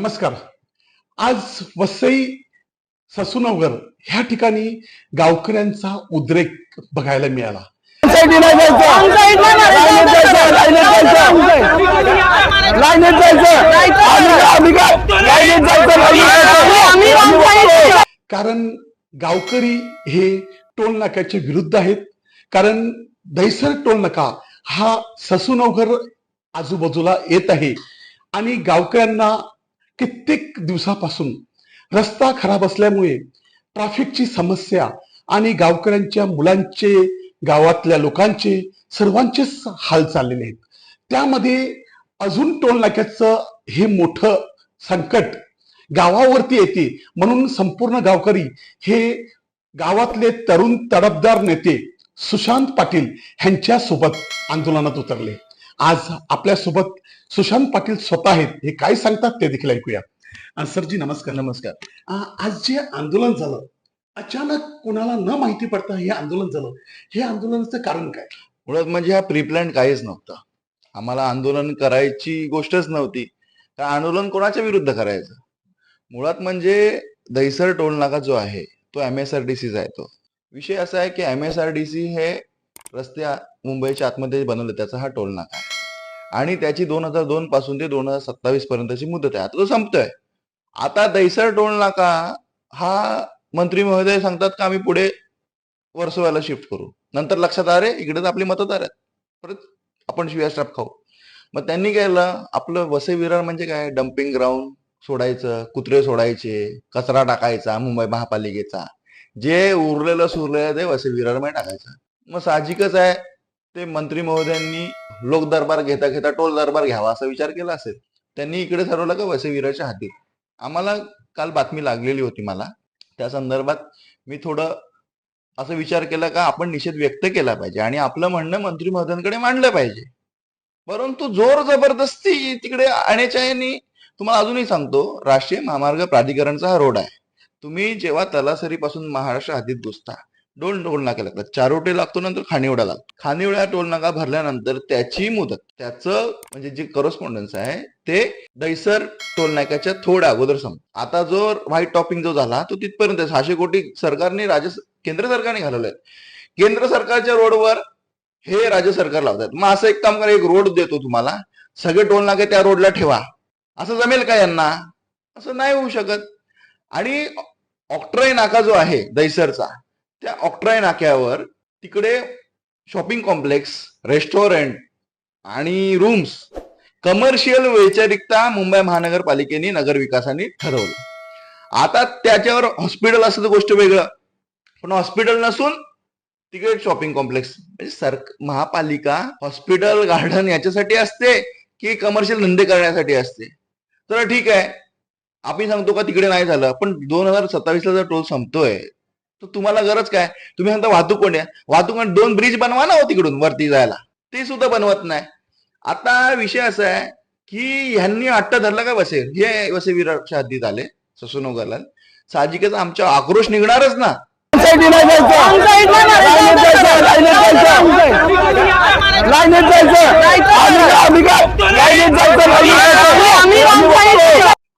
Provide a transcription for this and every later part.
नमस्कार. आज वसई ससुनवगर ह्या ठिकाणी गावकऱ्यांचा उद्रेक बघायला मिळाला. कारण गावकरी हे टोल नाक्याच्या विरुद्ध आहेत. कारण दहिसर टोल नाका हा ससुनवघर आजूबाजूला येत आहे. आणि गावकऱ्यांना कित्येक दिवसापासून रस्ता खराब असल्यामुळे ट्रॅफिकची समस्या आणि गावकऱ्यांच्या मुलांचे गावातल्या लोकांचे सर्वांचेच हाल चाललेले आहेत. त्यामध्ये अजून टोल नाक्याचं हे मोठं संकट गावावरती येते. म्हणून संपूर्ण गावकरी हे गावातले तरुण तडफदार नेते सुशांत पाटील ह्यांच्या सोबत आंदोलनात उतरले. आज आपल्यासोबत सुशांत पाटील स्वतः आहेत. हे काय सांगतात ते देखील ऐकूया. सरजी नमस्कार. नमस्कार. आज जे आंदोलन झालं अचानक कुणाला न माहिती पडता हे आंदोलन झालं. हे आंदोलनाचं कारण काय? मुळात म्हणजे हा प्रीप्लॅन काहीच नव्हता. आम्हाला आंदोलन करायची गोष्टच नव्हती. तर आंदोलन कोणाच्या विरुद्ध करायचं? मुळात म्हणजे दहिसर टोल नाका जो आहे तो एम एस आर डी सीचा आहे तो. विषय असा आहे की M S R D C हे रस्ते मुंबईच्या आतमध्ये बनवले त्याचा हा टोल नाका. आणि त्याची दोन हजार दोन पासून ते दोन हजार सत्तावीस पर्यंतची मुदत आहे. आता तो संपतोय. आता दैसर टोल नाका हा मंत्री महोदय सांगतात का आम्ही पुढे वर्सोव्याला शिफ्ट करू. नंतर लक्षात आले इकडे आपली मतदार आहेत. परत आपण शिव्या स्टाफ खाऊ. मग त्यांनी काय केलं आपलं वसई विरार म्हणजे काय? डम्पिंग ग्राउंड सोडायचं कुत्रे सोडायचे कचरा टाकायचा मुंबई महापालिकेचा. जे उरलेलं सुरलेलं ते वसई विरारमध्ये टाकायचं. मग साहजिकच आहे. ते मंत्री महोदयांनी लोक दरबार घेता घेता टोल दरबार घ्यावा असा विचार केला असेल. त्यांनी इकडे ठरवलं का वसई हाती. आम्हाला काल बातमी लागलेली होती मला. त्या संदर्भात मी थोडं असं विचार केला का आपण निषेध व्यक्त केला पाहिजे आणि आपलं म्हणणं मंत्री महोदयांकडे मांडलं पाहिजे. परंतु जोर जबरदस्ती तिकडे आणण्याच्यानी तुम्हाला अजूनही सांगतो राष्ट्रीय महामार्ग प्राधिकरणचा हा रोड आहे. तुम्ही जेव्हा तलासरीपासून महाराष्ट्र हद्दीत घुसता दोन टोल नाके लागतात चारोटे लागतो नंतर खानिवडा लागतो. खानिवडा टोल नाका भरल्यानंतर त्याची मुदत त्याचं म्हणजे जे करस्पॉन्डन्स आहे ते दैसर टोल नाक्याच्या थोड्या अगोदर सम आता जो व्हाईट टॉपिंग जो झाला तो तिथपर्यंत सहाशे कोटी सरकारने राज्य केंद्र सरकारने घालवलंय केंद्र सरकारच्या रोडवर हे राज्य सरकार लावतात. मग असं एक काम करा एक रोड देतो तुम्हाला. सगळे टोल नाके त्या रोडला ठेवा. असं जमेल का यांना? असं नाही होऊ शकत. आणि ऑक्ट्राय नाका जो आहे दैसरचा त्या ऑक्ट्राय नाक्यावर तिकडे शॉपिंग कॉम्प्लेक्स रेस्टॉरंट आणि रूम्स कमर्शियल वैचारिकता मुंबई महानगरपालिकेने नगरविकासाने ठरवलं. आता त्याच्यावर हॉस्पिटल असं तर गोष्ट वेगळं. पण हॉस्पिटल नसून तिकडे शॉपिंग कॉम्प्लेक्स म्हणजे सर महापालिका हॉस्पिटल गार्डन याच्यासाठी असते की कमर्शियल धंदे करण्यासाठी असते? तर ठीक आहे. आपण सांगतो का तिकडे नाही झालं? पण दोन हजार सत्तावीसला जर टोल संपतोय तर तुम्हाला गरज काय? तुम्ही म्हणता वाहतूक कोण आहे? वाहतूक आणि दोन ब्रिज बनवा ना हो तिकडून वरती जायला. ते सुद्धा बनवत नाही. आता विषय असा आहे की ह्यांनी आट्टा धरला का बसेल हे वसे विराटच्या हद्दीत आले ससुनोगरला साहजिकच आमच्या आक्रोश निघणारच ना.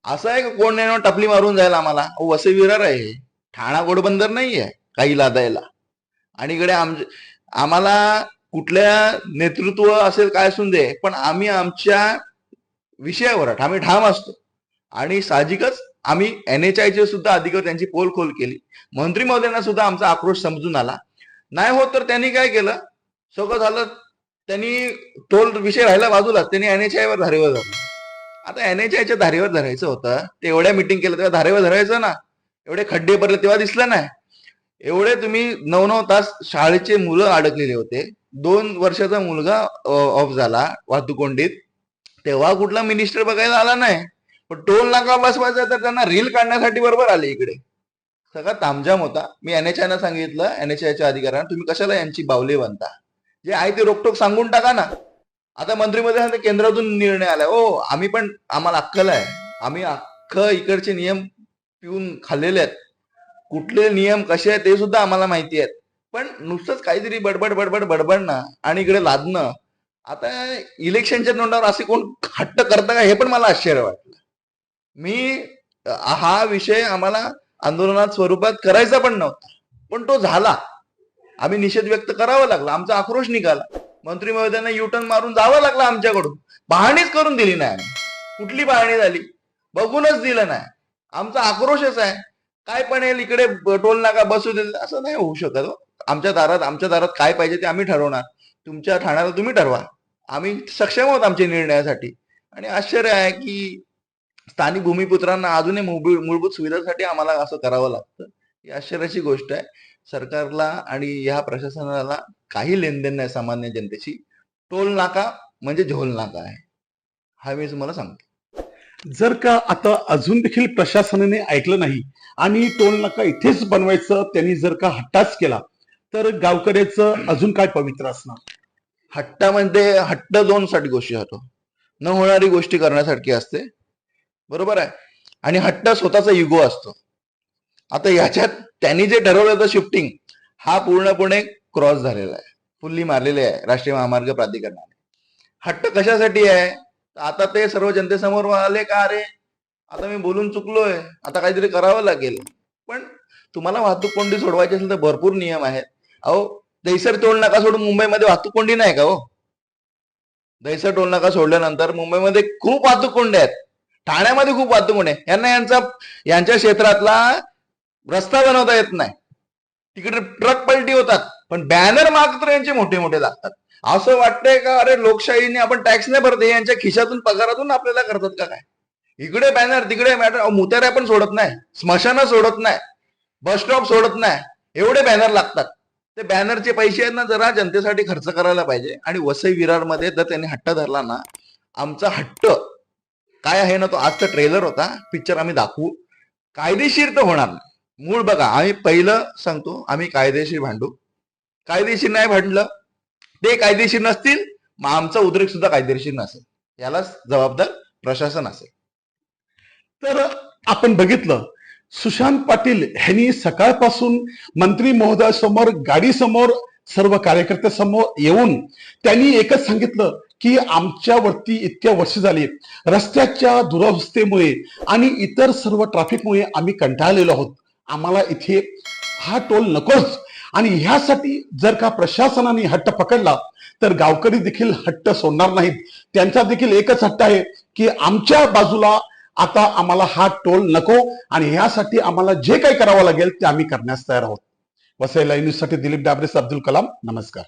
असं आहे का कोण नाही टपली मारून जायला आम्हाला? वसे विरार आहे. ठाणा गोडबंदर नाही आहे काही लादायला. आणि इकडे आम आम्हाला कुठल्या नेतृत्व असेल काय असून दे पण आम्ही आमच्या विषयावर आम्ही ठाम असतो. आणि साहजिकच आम्ही एन एच आयचे सुद्धा अधिकारी त्यांची पोल खोल केली. मंत्री महोदयांना सुद्धा आमचा आक्रोश समजून आला. नाही होत तर त्यांनी काय केलं? सगळं झालं. त्यांनी टोल विषय राहिला बाजूला त्यांनी एन एच वर धारेवर धरलं. आता एन एच आयच्या धारेवर धरायचं होतं. ते एवढ्या मिटिंग केलं तेव्हा धारेवर धरायचं ना. एवढे खड्डे भरले तेव्हा दिसलं नाही. एवढे तुम्ही नऊ नऊ तास शाळेचे मुलं अडकलेले होते. दोन वर्षाचा मुलगा ऑफ झाला वाहतूक कोंडीत तेव्हा कुठला मिनिस्टर बघायला आला नाही. पण टोल नाका बसवायचा तर त्यांना रील काढण्यासाठी बरोबर आले इकडे. सगळा तामजाम होता. मी एन एच आयना सांगितलं. एन एच आयच्या अधिकाऱ्यांना तुम्ही कशाला यांची बावले बनता? जे आहे ते रोकटोक सांगून टाका ना. आता मंत्रीमध्ये केंद्रातून निर्णय आलाय. ओ आम्ही पण आम्हाला अक्कल आहे. आम्ही अख्खं इकडचे नियम पिऊन खाल्लेले आहेत. कुठले नियम कसे आहेत ते सुद्धा आम्हाला माहिती आहेत. पण नुसतंच काहीतरी बडबड बडबड बडबडणं आणि इकडे लादणं आता इलेक्शनच्या तोंडावर असे कोण हट्ट करतं का हे पण मला आश्चर्य वाटलं. मी हा विषय आम्हाला आंदोलनात स्वरूपात करायचा पण नव्हता पण तो झाला. आम्ही निषेध व्यक्त करावा लागला आमचा आक्रोश निघाला. मंत्री महोदयांना युटर्न मारून जावं लागलं आमच्याकडून. पाहणीच करून दिली नाही कुठली पाहणी झाली? बघूनच दिलं नाही. आमचा आक्रोशच आहे. काय पण येईल इकडे टोल नाका बसू दे. असं नाही होऊ शकत हो. आमच्या दारात आमच्या दारात काय पाहिजे ते आम्ही ठरवणार. तुमच्या ठाण्याला तुम्ही ठरवा. आम्ही सक्षम आहोत आमच्या निर्णयासाठी. आणि आश्चर्य आहे की स्थानिक भूमिपुत्रांना अजूनही मूलभूत मूलभूत आम्हाला असं करावं लागतं. ही आश्चर्याची गोष्ट आहे. सरकारला आणि या प्रशासनाला काही लेनदेन नाही सामान्य जनतेशी. टोल नाका म्हणजे झोल नाका आहे. हा मी तुम्हाला सांगतो. जर का आता अजून देखील प्रशासनाने ऐकलं नाही आणि टोल नाका इथेच बनवायचं त्यांनी जर का हट्टाच केला तर गावकऱ्याचं अजून काय पवित्र असणार? हट्टामध्ये म्हणजे हट्ट दोन साठी गोष्टी होतो न होणारी गोष्टी करण्यासारखी असते. बरोबर आहे? आणि हट्ट स्वतःचा युगो असतो. आता याच्यात त्यांनी जे ठरवलं होतं शिफ्टिंग हा पूर्णपणे क्रॉस झालेला आहे. फुल्ली मारलेले आहे राष्ट्रीय महामार्ग प्राधिकरणाने. हट्ट कशासाठी आहे? आता ते सर्व जनतेसमोर आले का अरे आता मी बोलून चुकलोय. आता काहीतरी करावं लागेल. पण तुम्हाला वाहतूक कोंडी सोडवायची असेल तर भरपूर नियम आहेत. अहो दहिसर टोल नाका सोडून मुंबईमध्ये वाहतूक कोंडी नाही का हो? दहिसर टोल नाका सोडल्यानंतर मुंबईमध्ये खूप वाहतूक कोंडी आहेत. ठाण्यामध्ये खूप वाहतूक कोंडी आहे यांना यांचा यांच्या क्षेत्रातला रस्ता बनवता येत नाही. तिकडे ट्रक पलटी होतात. पण बॅनर मात्र यांचे मोठे मोठे लागतात. असं वाटतंय का अरे लोकशाहीने आपण टॅक्स नाही भरते यांच्या खिशातून पगारातून आपल्याला करतात का काय? इकडे बॅनर तिकडे मॅटर मुताऱ्या पण सोडत नाही स्मशानं सोडत नाही बस स्टॉप सोडत नाही एवढे बॅनर लागतात. ते बॅनरचे पैसे आहेत ना जरा जनतेसाठी खर्च करायला पाहिजे. आणि वसई विरारमध्ये जर त्यांनी हट्ट धरला ना आमचा हट्ट काय आहे ना तो आजचा ट्रेलर होता. पिक्चर आम्ही दाखवू. कायदेशीर तर होणार नाही. मूळ बघा आम्ही पहिलं सांगतो आम्ही कायदेशीर भांडू. कायदेशीर नाही भांडलं ते कायदेशीर नसतील मग आमचा उद्रेक सुद्धा कायदेशीर नसेल. यालाच जबाबदार प्रशासन असेल. तर आपण बघितलं सुशांत पाटील यांनी सकाळपासून मंत्री महोदयासमोर गाडीसमोर सर्व कार्यकर्त्यासमोर येऊन त्यांनी एकच सांगितलं की आमच्यावरती इतक्या वर्ष झाली रस्त्याच्या दुरावस्थेमुळे आणि इतर सर्व ट्रॅफिकमुळे आम्ही कंटाळलेलो आहोत. आम्हाला इथे हा टोल नकोच. आणि ह्यासाठी जर का प्रशासनाने हट्ट पकडला तर गावकरी देखील हट्ट सोडणार नाहीत. त्यांचा देखील एकच हट्ट आहे की आमच्या बाजूला आता आम्हाला हा टोल नको आणि ह्यासाठी आम्हाला जे काही करावं लागेल ते आम्ही करण्यास तयार आहोत. वसई लाईव्ह न्यूजसाठी दिलीप डाबरेस अब्दुल कलाम. नमस्कार.